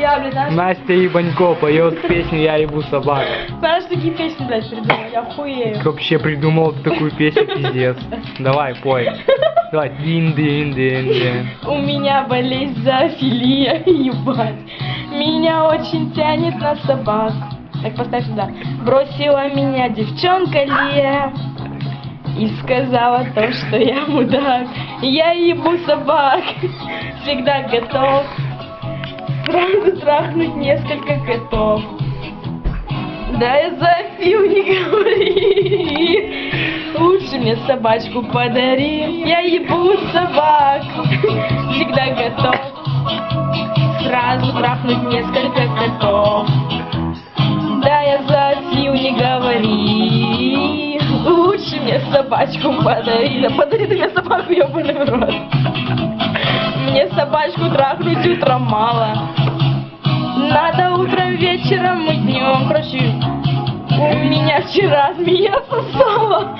я, блядь, знаешь, Настя Ебанько поет песню «Я ебу собак». знаешь, такие песни, блядь, придумал, я хуею. Как вообще придумал такую песню, пиздец. Давай, пой. Давай. дин дин дин дин У меня болезнь зоофилия, ебать. Меня очень тянет на собак. Так, поставь сюда. Бросила меня девчонка Лия. И сказала то, что я мудак. Я ебу собак. Всегда готов. Сразу трахнуть несколько котов. Да я Зоофил не говори. Лучше мне собачку подари. Я ебу собак. Всегда готов. Сразу трахнуть несколько котов. Да я Зоофил не говори. Лучше мне собачку подари. Да подари ты мне собаку, ебаный в рот. Мне собачку трахнуть утром мало. Надо утром, вечером и днем. Короче, у меня вчера змея сосала.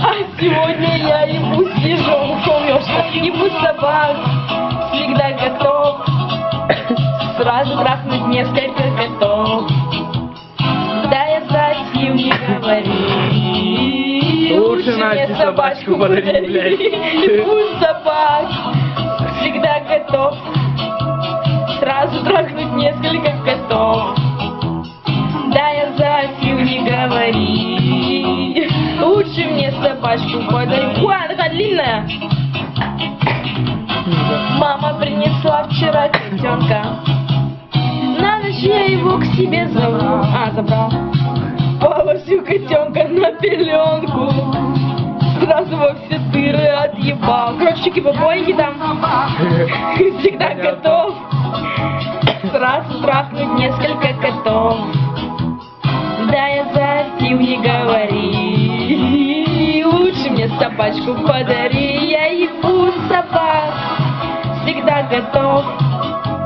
А сегодня я ебу сижу, помню, что ебу собак. Всегда готов. Сразу трахнуть несколько котов. Да я за не говори. Лучше Насте собачку подари, блядь. Ебу собак. Всегда готов. Котов. Да я за не говори. Лучше мне собачку подари. Ой, она такая длинная. Мама принесла вчера котенка. На ночь я его к себе зову. А, забрал. Полосю котенка на пеленку. Сразу во все дыры отъебал. Короче, кибобойки там. Всегда готов. Сразу трахнуть несколько котов. Да я за не говори. Лучше мне собачку подари. Я ебу собак. Всегда готов.